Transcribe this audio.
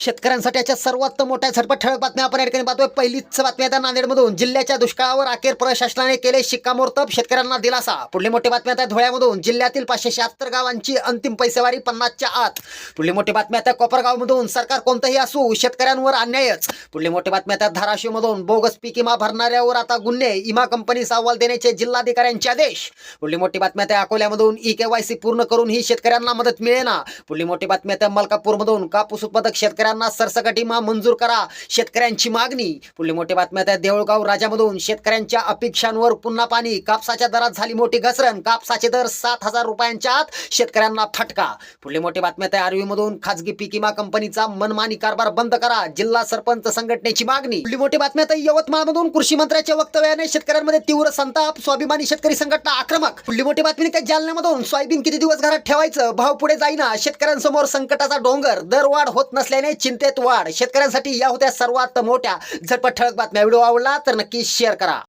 शेतकऱ्यांसाठी याच्या सर्वात मोठ्या झटपट ठळक बातम्या आपण या ठिकाणी पाहतोय. पहिलीच बातमी आता नांदेडमधून. जिल्ह्याच्या दुष्काळावर अखेर प्रशासनाने केले शिक्कामोर्तब शेतकऱ्यांना दिलासा. पुढली मोठी बातमी आता धुळ्यामधून. जिल्ह्यातील पाचशे शहात्तर गावांची अंतिम पैसेवारी पन्नासच्या आत. पुढली मोठी बातमी आता कोपरगावमधून. सरकार कोणतंही असू शेतकऱ्यांवर अन्यायच. पुढली मोठी बातमी आता धाराशिवमधून. बोगस पीक विमा भरणाऱ्यावर आता गुन्हे. विमा कंपनीचा अहवाल देण्याचे जिल्हाधिकाऱ्यांचे आदेश. पुढली मोठी बातमी आता अकोल्यामधून. ई केवायसी पूर्ण करून ही शेतकऱ्यांना मदत मिळेना. पुढली मोठी बातमी आता मलकापूरमधून. कापूस उत्पादक शेतकऱ्यांना सरसकट इमा मंजूर करा. शेतकऱ्यांची मागणी. पुढली मोठी बातमी आता देऊळगाव राजामधून. शेतकऱ्यांच्या अपेक्षांवर पुन्हा पाणी. कापसाच्या दरात झाली मोठी घसरण. कापसाचे दर सात हजार रुपयांच्या आत शेतकऱ्यांना फटका. पुढली मोठी बातमी आता आरवीमधून. खाजगी पीक विमा कंपनीचा मनमानी कारभार बंद करा. जिल्हा सरपंच संघटनेची मागणी. पुढली मोठी बातमी आता यवतमाळमधून कृषी मंत्र्याच्या वक्तव्याने शेतकऱ्यांमध्ये तीव्र संताप स्वाभिमानी शेतकरी संघटना आक्रमक. पुढली मोठी बातमी त्या जालन्यामधून सोयाबीन किती दिवस घरात ठेवायचं? भाव पुढे जाईना. शेतकऱ्यांसमोर संकटाचा डोंगर. दरवाढ होत नसल्याने चिंतेत वाढ. शेतकऱ्यांसाठी या होत्या सर्वात मोठ्या. झटपट ठळक बातम्या. व्हिडिओ आवडला तर नक्की शेअर करा.